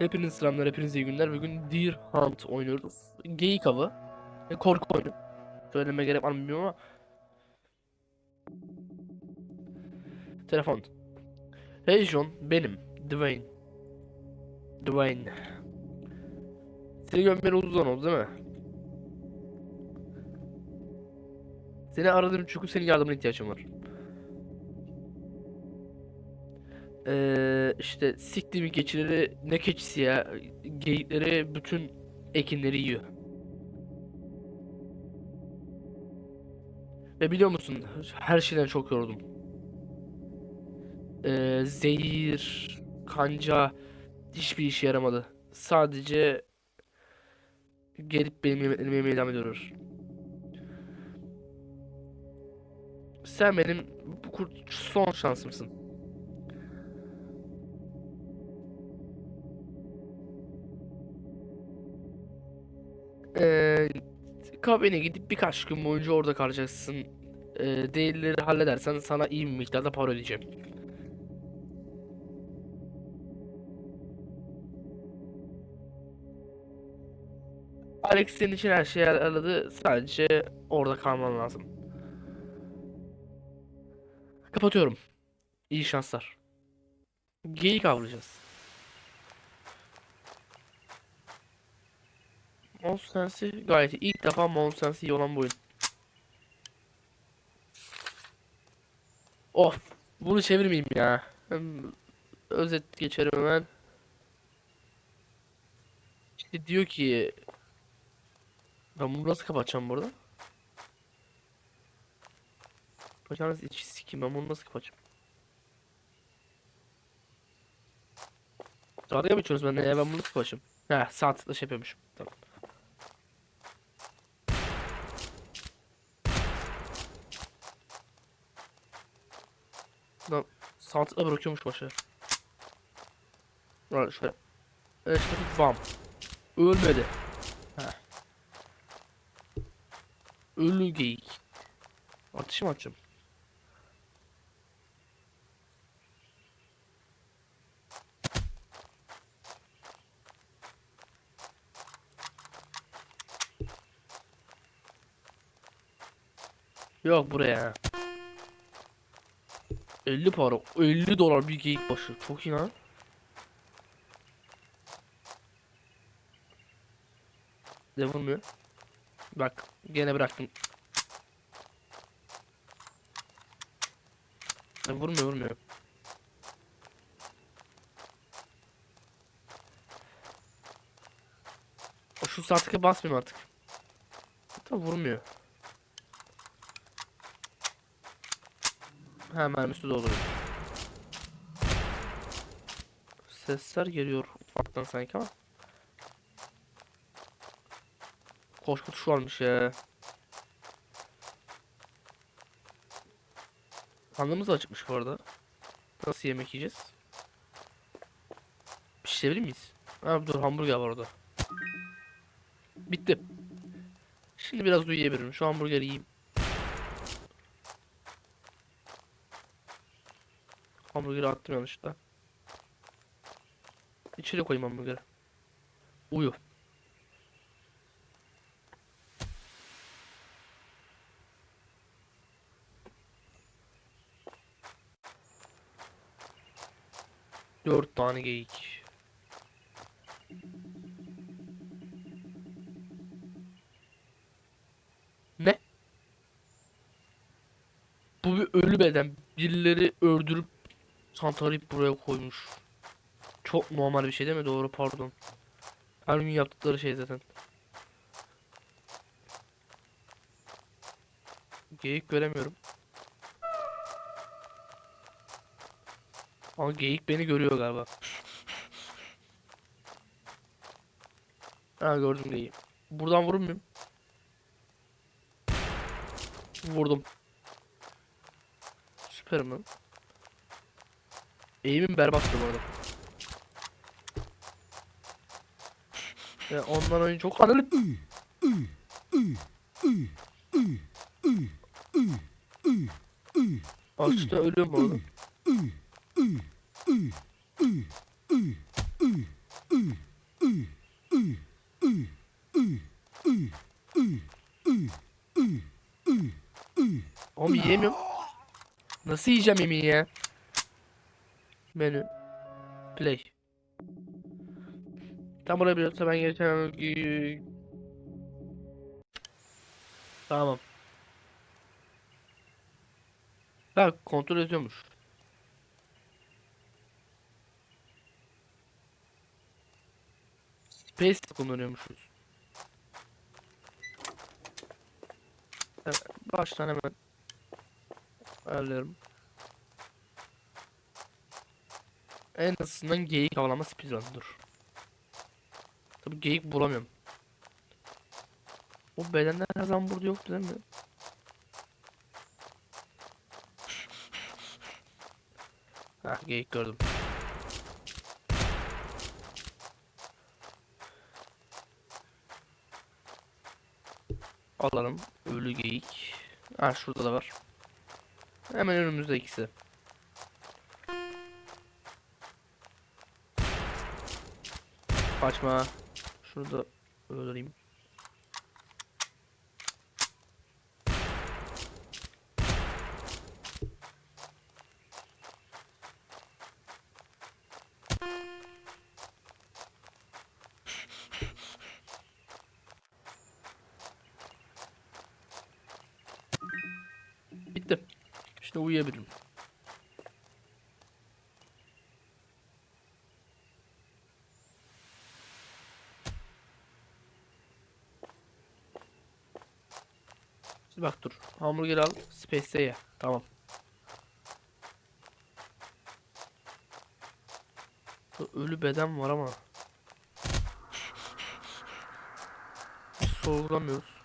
Hepiniz selamlar, hepinize iyi günler. Bugün Deer Hunt oynuyoruz. Geyik avı. E, korku oyunu. Söyleme gerek var mı bilmiyorum ama. Telefon. Hey John, benim. Dwayne. Dwayne. Seni görmeyeli uzun zaman oldu değil mi? Seni aradım çünkü senin yardımına ihtiyacım var. Ee, işte siktiğimi keçileri ne keçisi ya geyikleri bütün ekinleri yiyor. Ve biliyor musun her şeyden çok yoruldum. Ee, zehir, kanca hiçbir işe yaramadı. Sadece gelip benim yemeklerimi yemeye devam ediyorlar. Sen benim bu kurt son şansımsın. Kabine gidip birkaç gün boyunca orada kalacaksın. Ee, değerleri halledersen sana iyi bir miktarda para ödeyeceğim. Alex senin için her şeyi ayarladı. Sadece orada kalman lazım. Kapatıyorum. İyi şanslar. Geyik avlayacağız. Monsensi gayet iyi. İlk defa Monsensi iyi olan bu oyun. Of. Bunu çevirmeyeyim ya. Hem özet geçerim hemen. İşte diyor ki ben bunu nasıl kapatacağım burada? Bacağınız içi sikeyim ben bunu nasıl kapatacağım? Dalga mı geçiyorsunuz benimle ya ben bunu nasıl kapatacağım? Heh sağ tıkla şey yapıyormuşum. Tamam. Lan sağ tıkla bırakıyormuş başa. Lan şöyle. Evet işte bam. Ölmedi. Heh. Ölü geyik. Ateşi mi atacağım? Yok buraya. 50 para. 50 dolar bir geyik başı. Çok iyi lan. Ne vurmuyor? Bak gene bıraktım. Vurmuyor vurmuyor. Şu saatike basmayayım artık. Tamam vurmuyor. Ha mermisi dolduruyor. Sesler geliyor ufaktan sanki ama. Koşku tuşu varmış ya. Karnımız acıkmış bu arada. Nasıl yemek yiyeceğiz? Pişirebilir miyiz? Ha dur hamburger var orada. Bitti. Şimdi biraz uyuyabilirim. Şu hamburgeri yiyeyim. Hamburgeri attım yanlışlıkla. İçeri koyayım hamburgeri. Uyu. Dört tane geyik. Ne? Bu bir ölü beden. Birileri öldürüp santarayıp buraya koymuş. Çok normal bir şey değil mi? Doğru pardon. Her gün yaptıkları şey zaten. Geyik göremiyorum. Ama geyik beni görüyor galiba. Ha gördüm geyiği. Buradan vurur muyum? Vurdum. Süperim lan. Eğimim berbattı bu arada. Ya ondan oyun çok analı. Açta ölüyorum orada. Oğlum yiyemiyorum. Nasıl yiyeceğim yemeği ya? Menü. Play. Tam buraya biliyorsa ben geçen... Tamam. Ha kontrol ediyormuş. Space kullanıyormuşuz. Evet, baştan hemen ayarlarım. En azından geyik avlama speedrun'dur. Tabi geyik bulamıyorum. O bedenden her zaman burada yoktu değil mi? Ha geyik gördüm. Alalım. Ölü geyik. Ha şurada da var. Hemen önümüzde ikisi. Kaçma. Şurada öldüreyim. Bitti. İşte uyuyabilirim. Bak dur. Hamburger al. Space'e ye. Tamam. Ölü beden var ama. Sorgulamıyoruz.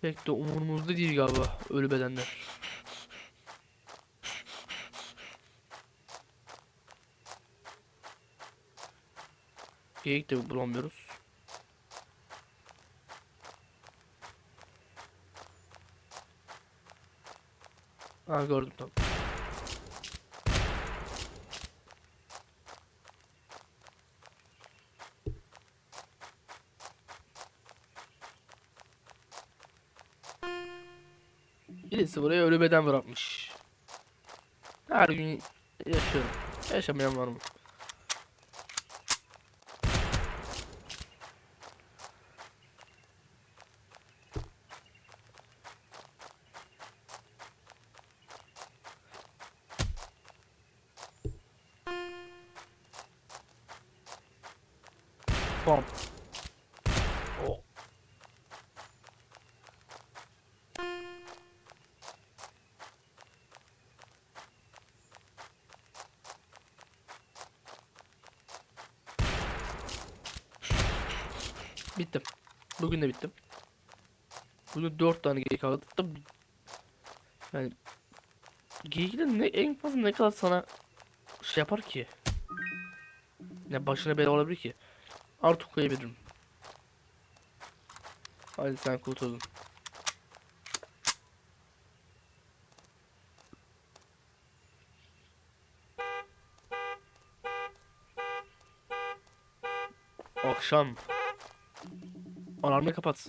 Pek de umurumuzda değil galiba ölü bedenler. Geyik de bulamıyoruz. Ha gördüm tamam. Birisi buraya ölü beden bırakmış. Her gün yaşıyorum. Yaşamayan var mı? Bom. Oh. Bittim. Bugün de bittim. Bugün 4 tane geyik aldım. Yani geyikler ne en fazla ne kadar sana şey yapar ki? Ne başına bela olabilir ki? Artık koyabilirim. Hadi sen kurtuldun. Akşam. Alarmı kapat.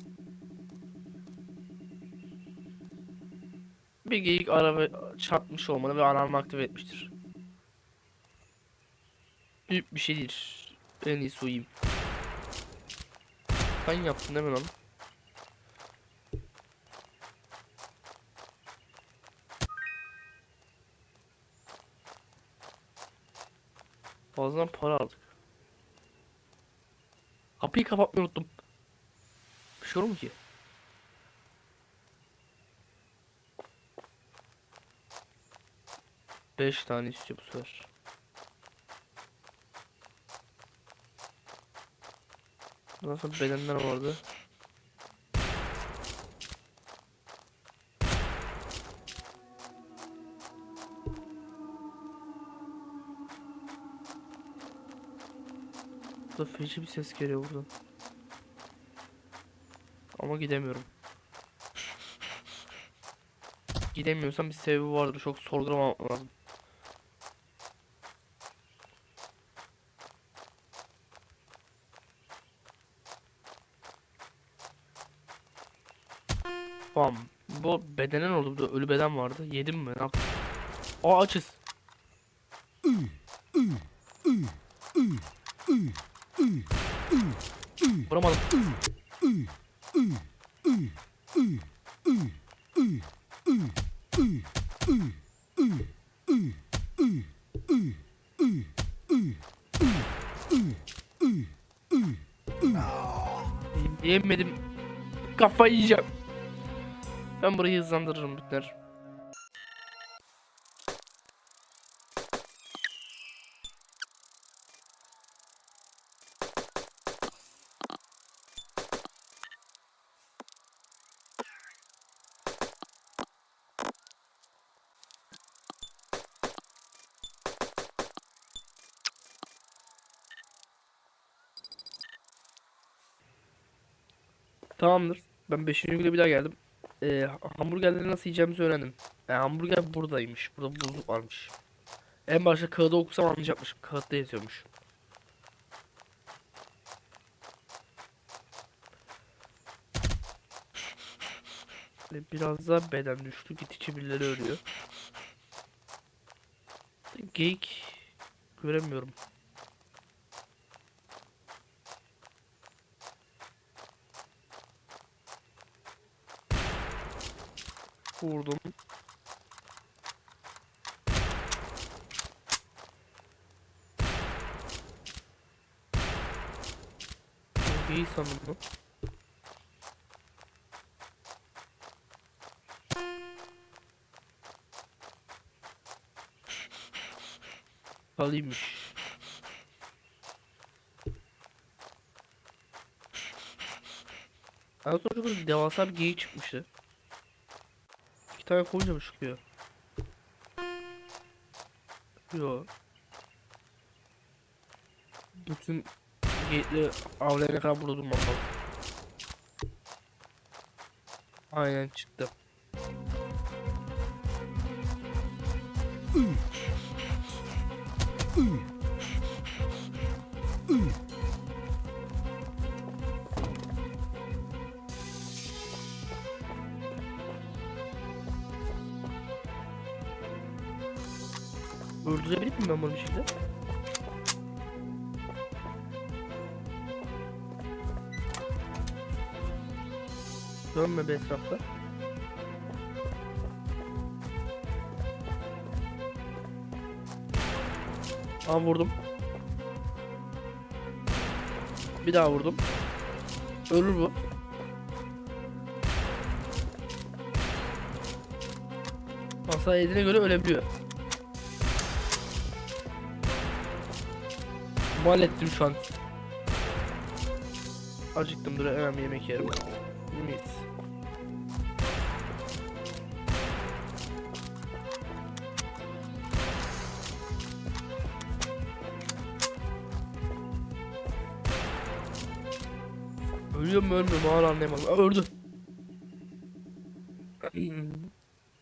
Bir geyik araba çarpmış olmalı ve alarmı aktive etmiştir. Büyük bir şey değil. En iyisi uyuyayım. Sen yaptın değil mi lan? Fazladan para aldık. Kapıyı kapatmayı unuttum. Bir şey olur mu ki? Beş tane istiyor bu sefer. Ondan bedenler vardı. Burada feci bir ses geliyor buradan. Ama gidemiyorum. Gidemiyorsam bir sebebi vardır. Çok sorgulamam lazım. Tamam. Bu bedene ne oldu? Burada ölü beden vardı. Yedim mi? Ne yaptım? Aa açız. Vuramadım. Yemedim. Kafayı yiyeceğim. Ben burayı hızlandırırım biter. Tamamdır. Ben 5. güne bir daha geldim. Ee, hamburgerleri nasıl yiyeceğimizi öğrendim. Yani hamburger buradaymış. Burada buzluk varmış. En başta kağıda okusam anlayacakmışım. Kağıtta yazıyormuş. Biraz daha beden düştü. Gittikçe birileri ölüyor. Geyik göremiyorum. Vurdum. İyi sandım bu. Kalıymış. Son çok böyle devasa bir geyik çıkmıştı. Tane koyunca mı çıkıyor? Yo. Bütün geyikleri avlayana kadar durmam lazım. Aynen çıktı. Öldürebilir miyim ben bunu şimdi? Dönme be etrafta. Aa vurdum. Bir daha vurdum. Ölür bu. Hasar yediğine göre ölebiliyor. Mal ettim şu an. Acıktım dur hemen bir yemek yerim. Mis. Ölüyor mu ölmüyor mu hala anlayamadım. Aa, öldü.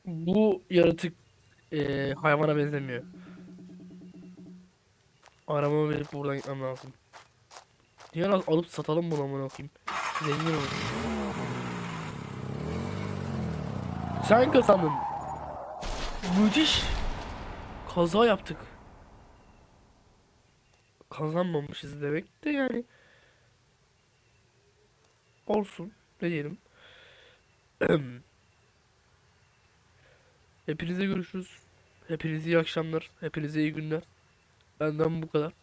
Bu yaratık eee, hayvana benzemiyor. Aramamı verip buradan gitmem lazım. Diğer al- alıp satalım bunu amına koyayım. Zengin olur. Sen kazandın. Müthiş. Kaza yaptık. Kazanmamışız demek de yani. Olsun. Ne diyelim. Hepinize görüşürüz. Hepinize iyi akşamlar. Hepinize iyi günler. Benden bu kadar.